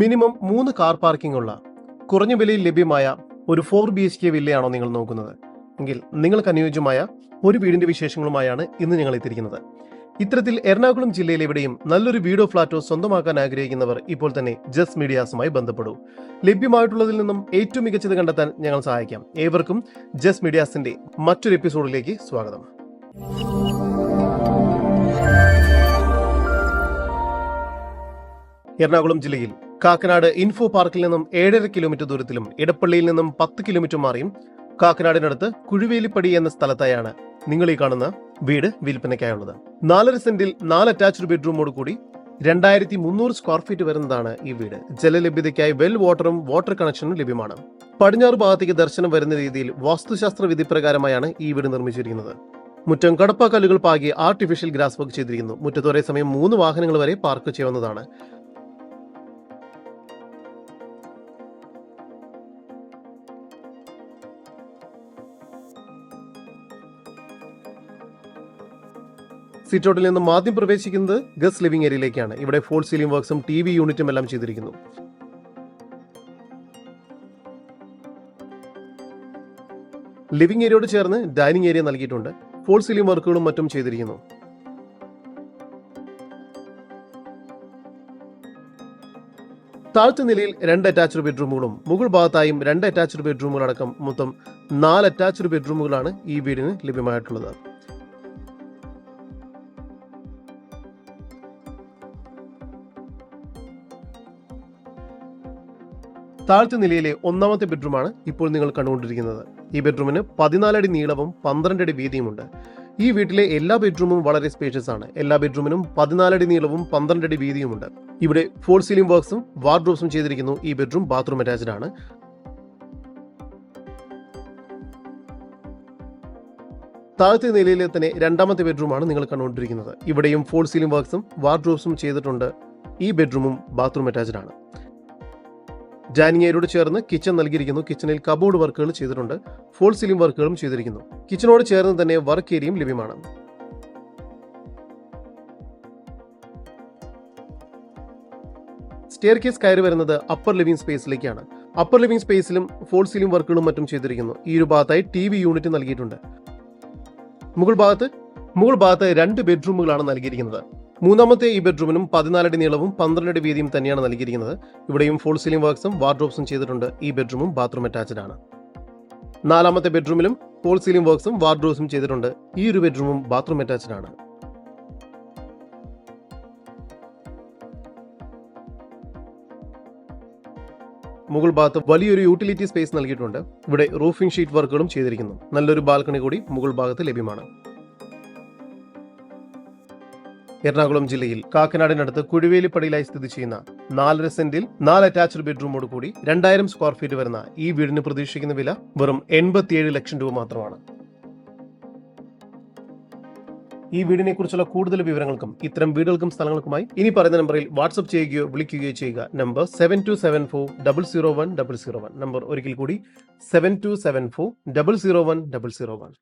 Minimum മൂന്ന് car parking ഉള്ള കുറഞ്ഞ വിലയിൽ ലഭ്യമായ ഒരു ഫോർ ബി എച്ച് കെ വില്ലയാണോ നിങ്ങൾ നോക്കുന്നത്? എങ്കിൽ നിങ്ങൾക്ക് അനുയോജ്യമായ ഒരു വീടിന്റെ വിശേഷങ്ങളുമായാണ് ഇന്ന് ഞങ്ങൾ എത്തിയിരിക്കുന്നത്. ഇത്തരത്തിൽ എറണാകുളം ജില്ലയിൽ എവിടെയും നല്ലൊരു വീടോ ഫ്ലാറ്റോ സ്വന്തമാക്കാൻ ആഗ്രഹിക്കുന്നവർ ഇപ്പോൾ തന്നെ ജസ് മീഡിയാസുമായി ബന്ധപ്പെടൂ. ലഭ്യമായിട്ടുള്ളതിൽ നിന്നും ഏറ്റവും മികച്ചത് കണ്ടെത്താൻ ഞങ്ങൾ സഹായിക്കാം. ഏവർക്കും ജസ് മീഡിയാസിന്റെ മറ്റൊരു എപ്പിസോഡിലേക്ക് സ്വാഗതം. എറണാകുളം ജില്ലയിൽ കാക്കനാട് ഇൻഫോ പാർക്കിൽ നിന്നും ഏഴര കിലോമീറ്റർ ദൂരത്തിലും ഇടപ്പള്ളിയിൽ നിന്നും പത്ത് കിലോമീറ്റർ മാറിയും കാക്കനാടിനടുത്ത് കുഴുവേലിപ്പടി എന്ന സ്ഥലത്തായാണ് നിങ്ങൾ ഈ കാണുന്ന വീട് വിൽപ്പനയ്ക്കായുള്ളത്. നാലര സെന്റിൽ നാല് അറ്റാച്ച്ഡ് ബെഡ്റൂമോട് കൂടി രണ്ടായിരത്തി മുന്നൂറ് സ്ക്വയർ ഫീറ്റ് വരുന്നതാണ് ഈ വീട്. ജലലഭ്യതയ്ക്കായി വെൽ വാട്ടറും വാട്ടർ കണക്ഷനും ലഭ്യമാണ്. പടിഞ്ഞാറ് ഭാഗത്തേക്ക് ദർശനം വരുന്ന രീതിയിൽ വാസ്തുശാസ്ത്ര വിധി പ്രകാരമായാണ് ഈ വീട് നിർമ്മിച്ചിരിക്കുന്നത്. മുറ്റം കടപ്പാക്കല്ലുകൾ പാകി ആർട്ടിഫിഷ്യൽ ഗ്രാസ് വർക്ക് ചെയ്തിരിക്കുന്നു. മുറ്റത്ത് സമയം മൂന്ന് വാഹനങ്ങൾ വരെ പാർക്ക് ചെയ്യാവുന്നതാണ്. സിറ്റൗട്ടിൽ നിന്നും ആദ്യം പ്രവേശിക്കുന്നത് ഗസ്റ്റ് ലിവിംഗ് ഏരിയയിലേക്കാണ്. ഇവിടെ ഫോൾ സീലിംഗ് വർക്ക്സും ടി വി യൂണിറ്റും എല്ലാം ചെയ്തിരിക്കുന്നു. ലിവിംഗ് ഏരിയയോട് ചേർന്ന് ഡൈനിങ് ഏരിയ നൽകിയിട്ടുണ്ട്. ഫോൾ സീലിംഗ് വർക്കുകളും മറ്റും ചെയ്തിരിക്കുന്നു. താഴ്ത്ത നിലയിൽ രണ്ട് അറ്റാച്ച്ഡ് ബെഡ്റൂമുകളും മുകൾ ഭാഗത്തായും രണ്ട് അറ്റാച്ച്ഡ് ബെഡ്റൂമുകൾ അടക്കം മൊത്തം നാല് അറ്റാച്ച്ഡ് ബെഡ്റൂമുകളാണ് ഈ വീടിന് ലഭ്യമായിട്ടുള്ളത്. താഴത്തെ നിലയിലെ ഒന്നാമത്തെ ബെഡ്റൂമാണ് ഇപ്പോൾ നിങ്ങൾ കണ്ടുകൊണ്ടിരിക്കുന്നത്. ഈ ബെഡ്റൂമിന് പതിനാലടി നീളവും പന്ത്രണ്ട് അടി വീതിയുമുണ്ട്. ഈ വീട്ടിലെ എല്ലാ ബെഡ്റൂമും വളരെ സ്പേഷ്യസ് ആണ്. എല്ലാ ബെഡ്റൂമിനും പതിനാലടി നീളവും പന്ത്രണ്ട് അടി വീതിയുമുണ്ട്. ഇവിടെ ഫോൾ സീലിംഗ് വർക്ക്സും വാർഡ്രോബ്സും ചെയ്തിരിക്കുന്നു ഈ ബെഡ്റൂം ബാത്റൂം അറ്റാച്ച്ഡ് ആണ്. താഴത്തെ നിലയിലെ തന്നെ രണ്ടാമത്തെ ബെഡ്റൂമാണ് നിങ്ങൾ കണ്ടുകൊണ്ടിരിക്കുന്നത്. ഇവിടെയും ഫോൾ സീലിംഗ് വർക്ക്സും വാർഡ്രോബ്സും ചെയ്തിട്ടുണ്ട്. ഈ ബെഡ്റൂമും ബാത്റൂം അറ്റാച്ച്ഡ് ആണ്. ഡൈനിങ് ഏരിയയോട് ചേർന്ന് കിച്ചൺ നൽകിയിരിക്കുന്നു. കിച്ചണിൽ കബോർഡ് വർക്കുകൾ ചെയ്തിട്ടുണ്ട്. ഫോൾ സീലിംഗ് വർക്കുകളും ചെയ്തിരിക്കുന്നു. കിച്ചണോട് ചേർന്ന് തന്നെ വർക്ക് ഏരിയയും ലഭ്യമാണ്. സ്റ്റെയർ കേസ് കയറി വരുന്നത് അപ്പർ ലിവിംഗ് സ്പേസിലേക്കാണ് അപ്പർ ലിവിംഗ് സ്പേസിലും ഫോൾ സീലിംഗ് വർക്കുകളും മറ്റും ചെയ്തിരിക്കുന്നു. ഈ ഒരു ഭാഗത്തായി ടി വി യൂണിറ്റ് നൽകിയിട്ടുണ്ട്. മുകൾ ഭാഗത്ത് മുകൾ ഭാഗത്ത് രണ്ട് ബെഡ്റൂമുകളാണ് നൽകിയിരിക്കുന്നത്. മൂന്നാമത്തെ ഈ ബെഡ്റൂമിനും പതിനാലടി നീളവും പന്ത്രണ്ടടി വീതിയും തന്നെയാണ് നൽകിയിരിക്കുന്നത്. ഇവിടെയും ഫുൾ സീലിംഗ് വർക്ക്സും വാർഡ്രോബ്സും ചെയ്തിട്ടുണ്ട്. ഈ ബെഡ്റൂമും ബാത്റൂം അറ്റാച്ച്ഡ് ആണ്. നാലാമത്തെ ബെഡ്റൂമിലും ഫോൾ സീലിംഗ് വർക്ക്സും വാർഡ്രോബ്സും ചെയ്തിട്ടുണ്ട്. ഈ ഒരു ബെഡ്റൂമും ബാത്റൂം അറ്റാച്ച്ഡ് ആണ്. മുകൾ ഭാഗത്ത് വലിയൊരു യൂട്ടിലിറ്റി സ്പേസ് നൽകിയിട്ടുണ്ട്. ഇവിടെ റൂഫിംഗ് ഷീറ്റ് വർക്കുകളും ചെയ്തിരിക്കുന്നു. നല്ലൊരു ബാൽക്കണി കൂടി മുകൾ ഭാഗത്ത് ലഭ്യമാണ്. എറണാകുളം ജില്ലയിൽ കാക്കനാടിനടുത്ത് കുഴുവേലിപ്പടിയിലായി സ്ഥിതി ചെയ്യുന്ന നാലര സെന്റിൽ നാല് അറ്റാച്ച്ഡ് ബെഡ്റൂമോട് കൂടി രണ്ടായിരം സ്ക്വയർ ഫീറ്റ് വരുന്ന ഈ വീടിന് പ്രതീക്ഷിക്കുന്ന വില വെറും എൺപത്തിയേഴ് ലക്ഷം രൂപ മാത്രമാണ്. ഈ വീടിനെ കുറിച്ചുള്ള കൂടുതൽ വിവരങ്ങൾക്കും ഇത്തരം വീടുകൾക്കും സ്ഥലങ്ങൾക്കുമായി ഇനി പറയുന്ന നമ്പറിൽ വാട്സ്ആപ്പ് ചെയ്യുകയോ വിളിക്കുകയോ ചെയ്യുക. Number seven two seven four double zero one double zero one number ഒരിക്കൽ കൂടി seven two seven four double zero one double zero one